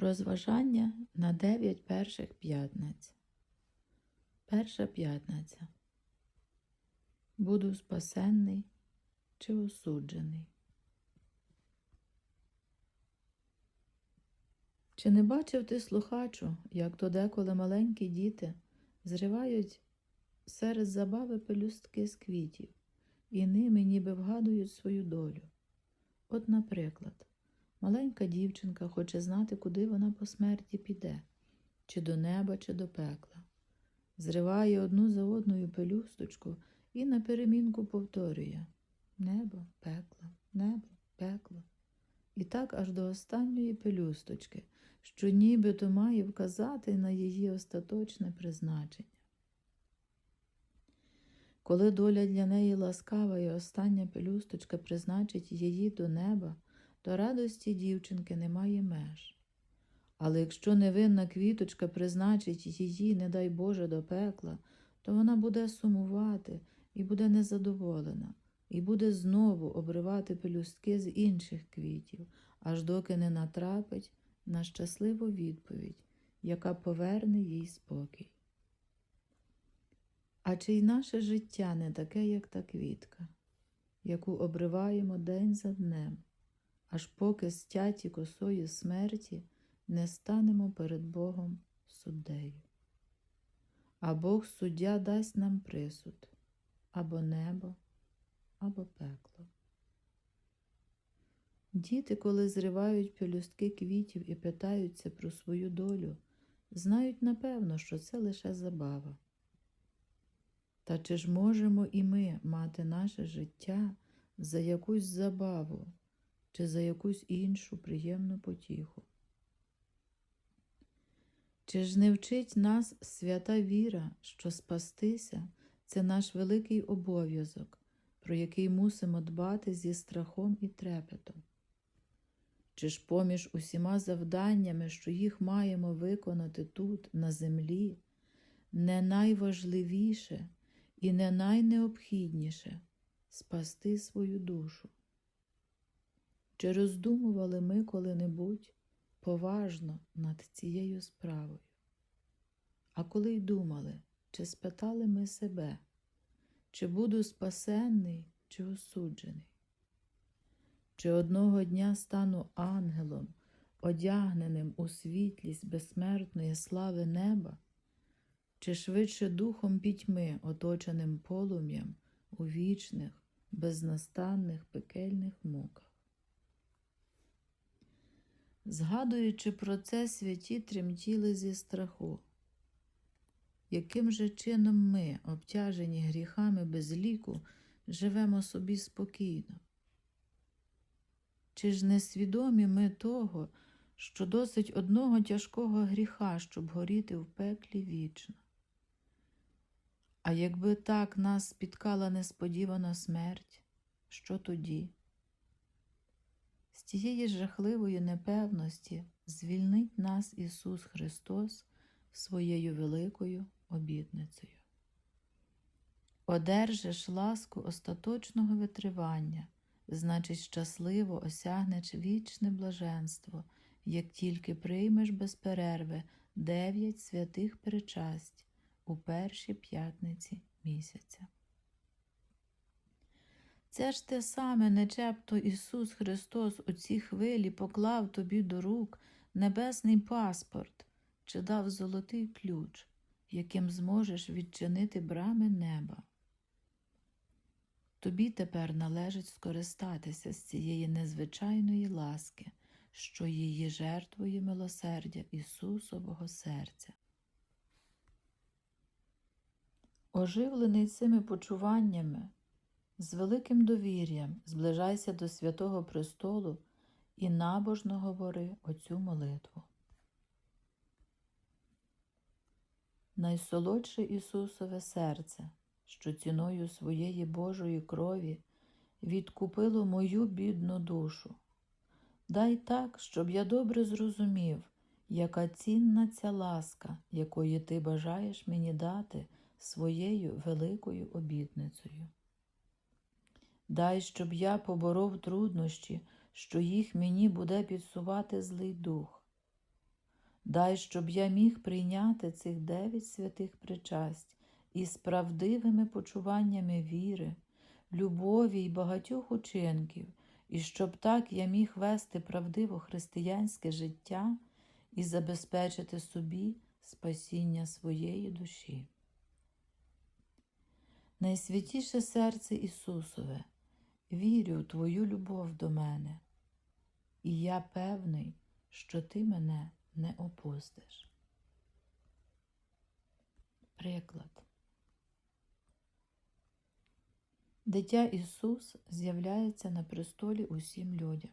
Розважання на дев'ять перших п'ятниць. Перша п'ятниця. Буду спасенний чи осуджений. Чи не бачив ти, слухачу, як то деколи маленькі діти зривають серед забави пелюстки з квітів і ними ніби вгадують свою долю? От, наприклад, Маленька дівчинка хоче знати, куди вона по смерті піде, чи до неба, чи до пекла. Зриває одну за одною пелюсточку і на перемінку повторює Небо, пекло, небо, пекло. І так аж до останньої пелюсточки, що нібито має вказати на її остаточне призначення. Коли доля для неї ласкава і остання пелюсточка призначить її до неба, то радості дівчинки немає меж. Але якщо невинна квіточка призначить її, не дай Боже, до пекла, то вона буде сумувати і буде незадоволена, і буде знову обривати пелюстки з інших квітів, аж доки не натрапить на щасливу відповідь, яка поверне їй спокій. А чи й наше життя не таке, як та квітка, яку обриваємо день за днем? Аж поки стяті косою смерті не станемо перед Богом суддею. А Бог суддя дасть нам присуд або небо, або пекло. Діти, коли зривають пелюстки квітів і питаються про свою долю, знають напевно, що це лише забава. Та чи ж можемо і ми мати наше життя за якусь забаву, чи за якусь іншу приємну потіху. Чи ж не вчить нас свята віра, що спастися це наш великий обов'язок, про який мусимо дбати зі страхом і трепетом? Чи ж поміж усіма завданнями, що їх маємо виконати тут, на землі, не найважливіше і не найнеобхідніше спасти свою душу? Чи роздумували ми коли-небудь поважно над цією справою? А коли й думали, чи спитали ми себе, чи буду спасенний, чи осуджений? Чи одного дня стану ангелом, одягненим у світлість безсмертної слави неба, чи швидше духом пітьми, оточеним полум'ям у вічних, безнастанних пекельних муках? Згадуючи про це, святі тремтіли зі страху. Яким же чином ми, обтяжені гріхами без ліку, живемо собі спокійно? Чи ж не свідомі ми того, що досить одного тяжкого гріха, щоб горіти в пеклі вічно? А якби так нас спіткала несподівана смерть, що тоді? З тієї жахливої непевності звільнить нас Ісус Христос своєю великою обітницею. Одержиш ласку остаточного витривання, значить, щасливо осягнеш вічне блаженство, як тільки приймеш без перерви дев'ять святих причасть у першій п'ятниці місяця. Це ж те саме, нечебто Ісус Христос у цій хвилі поклав тобі до рук небесний паспорт чи дав золотий ключ, яким зможеш відчинити брами неба. Тобі тепер належить скористатися з цієї незвичайної ласки, що її жертвує милосердя Ісусового серця. Оживлений цими почуваннями. З великим довір'ям зближайся до святого престолу і набожно говори оцю молитву. Найсолодше Ісусове серце, що ціною своєї Божої крові відкупило мою бідну душу. Дай так, щоб я добре зрозумів, яка цінна ця ласка, якої ти бажаєш мені дати своєю великою обітницею. Дай, щоб я поборов труднощі, що їх мені буде підсувати злий дух. Дай, щоб я міг прийняти цих дев'ять святих причасть із правдивими почуваннями віри, любові й багатьох учинків, і щоб так я міг вести правдиво християнське життя і забезпечити собі спасіння своєї душі. Найсвятіше серце Ісусове, вірю у Твою любов до мене, і я певний, що Ти мене не опустиш. Приклад. Дитя Ісус з'являється на престолі усім людям.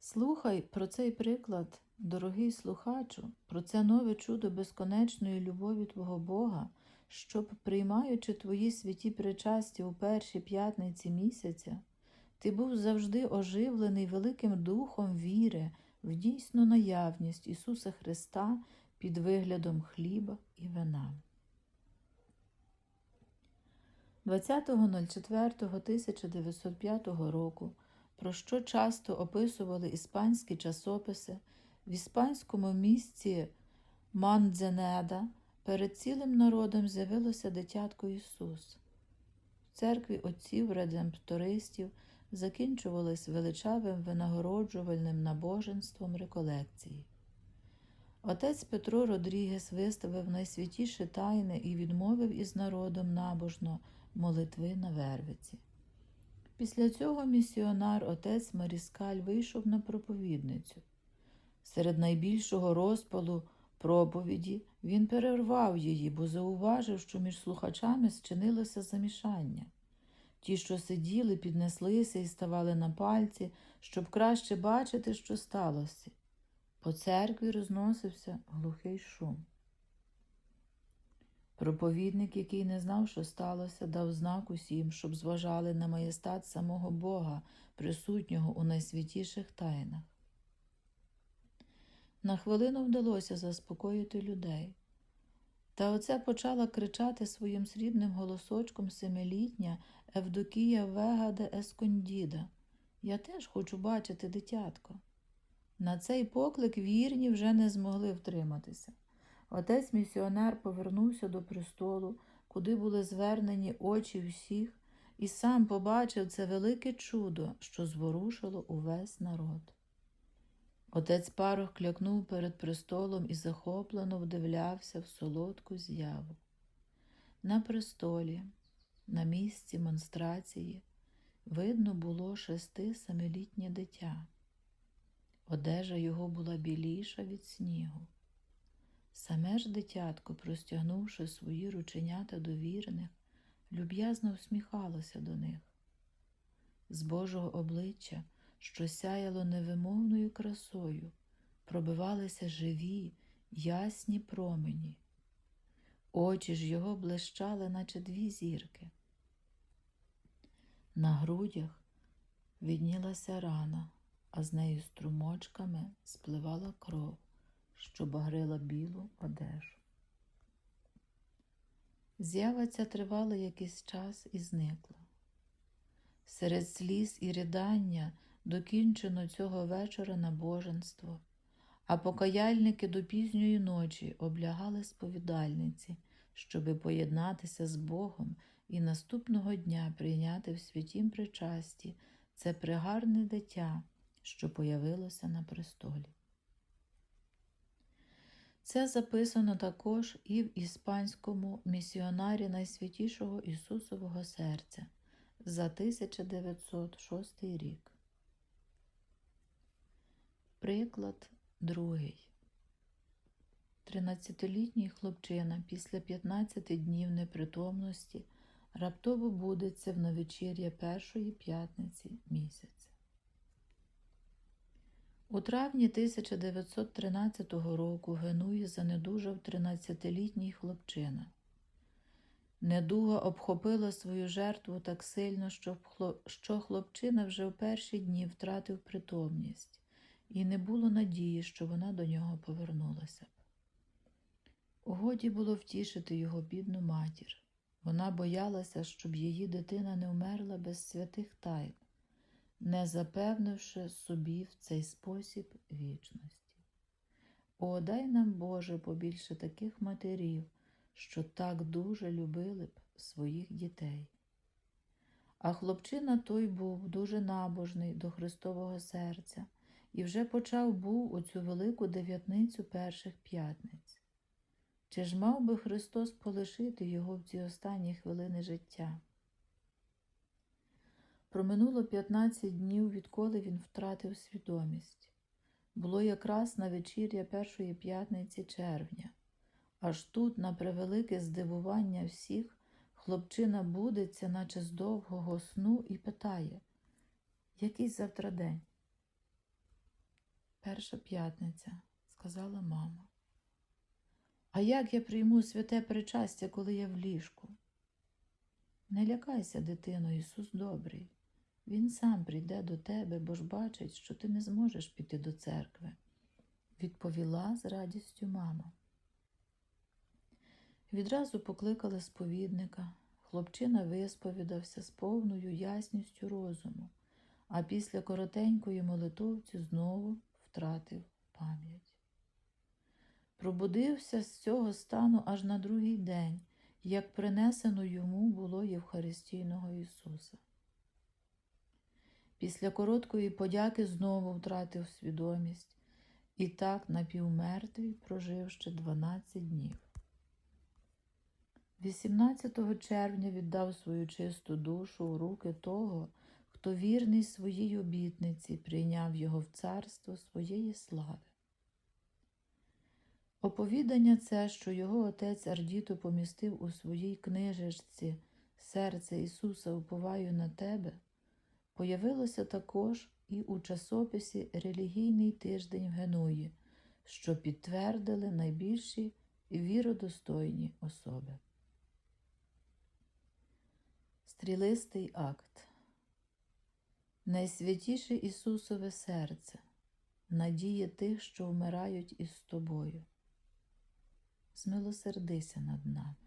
Слухай про цей приклад, дорогий слухачу, про це нове чудо безконечної любові Твого Бога, щоб, приймаючи Твої святі причасті у першій п'ятниці місяця, ти був завжди оживлений Великим Духом віри в дійсну наявність Ісуса Христа під виглядом хліба і вина. 20.04.1905 року, про що часто описували іспанські часописи, в іспанському місті Мандзенеда перед цілим народом з'явилося дитятко Ісус. В церкві отців редемптористів закінчувались величавим винагороджувальним набоженством реколекції. Отець Петро Родрігес виставив найсвятіші тайни і відмовив із народом набожно молитви на Вервиці. Після цього місіонар отець Маріскаль вийшов на проповідницю. Серед найбільшого розпалу проповіді він перервав її, бо зауважив, що між слухачами зчинилося замішання. Ті, що сиділи, піднеслися і ставали на пальці, щоб краще бачити, що сталося. По церкві розносився глухий шум. Проповідник, який не знав, що сталося, дав знак усім, щоб зважали на маєстат самого Бога, присутнього у найсвятіших тайнах. На хвилину вдалося заспокоїти людей. Та оце почала кричати своїм срібним голосочком семилітня Евдокія Вега де Ескондіда. Я теж хочу бачити дитятко. На цей поклик вірні вже не змогли втриматися. Отець місіонер повернувся до престолу, куди були звернені очі всіх, і сам побачив це велике чудо, що зворушило увесь народ. Отець парох клякнув перед престолом і захоплено вдивлявся в солодку з'яву. На престолі, на місці монстрації, видно було шести семилітнє дитя. Одежа його була біліша від снігу. Саме ж дитятко, простягнувши свої рученята до вірних, люб'язно всміхалося до них. З Божого обличчя, що сяяло невимовною красою, пробивалися живі, ясні промені. Очі ж його блищали, наче дві зірки. На грудях віднілася рана, а з нею струмочками спливала кров що багрила білу одежу. З'ява ця тривала якийсь час і зникла. Серед сліз і ридання докінчено цього вечора набоженство, а покаяльники до пізньої ночі облягали сповідальниці, щоби поєднатися з Богом і наступного дня прийняти в святім причасті це пригарне дитя, що появилося на престолі. Це записано також і в іспанському місіонарі Найсвятішого Ісусового серця за 1906 рік. Приклад другий. Тринадцятилітній хлопчина після 15 днів непритомності раптово будеться в новечір'я першої п'ятниці місяця. У травні 1913 року Генуї занедужав 13-літній хлопчина. Недуга обхопила свою жертву так сильно, що хлопчина вже в перші дні втратив притомність, і не було надії, що вона до нього повернулася б. Годі було втішити його бідну матір. Вона боялася, щоб її дитина не вмерла без святих тайн. не запевнивши собі в цей спосіб вічності. О, дай нам, Боже, побільше таких матерів, що так дуже любили б своїх дітей. А хлопчина той був дуже набожний до Христового серця і вже почав був оцю велику дев'ятницю перших п'ятниць. Чи ж мав би Христос полишити його в ці останні хвилини життя? Проминуло 15 днів, відколи він втратив свідомість. Було якраз на вечір'я першої п'ятниці червня. Аж тут, на превелике здивування всіх, хлопчина будеться, наче з довгого сну, і питає Який завтра день? Перша п'ятниця, сказала мама. А як я прийму святе причастя, коли я в ліжку? Не лякайся, дитино, Ісус добрий. Він сам прийде до тебе, бо ж бачить, що ти не зможеш піти до церкви, відповіла з радістю мама. Відразу покликали сповідника. Хлопчина висповідався з повною ясністю розуму, а після коротенької молитовці знову втратив пам'ять. Пробудився з цього стану аж на другий день, як принесено йому було Євхаристійного Ісуса. Після короткої подяки знову втратив свідомість і так напівмертвий прожив ще 12 днів. 18 червня віддав свою чисту душу у руки того, хто вірний своїй обітниці прийняв його в царство своєї слави. Оповідання це, що його отець Ардіто помістив у своїй книжечці Серце Ісуса уповаю на тебе, появилося також і у часописі Релігійний тиждень в Генуї, що підтвердили найбільші віродостойні особи. Стрілистий акт Найсвятіше Ісусове серце, надія тих, що вмирають із тобою. Змилосердися над нами.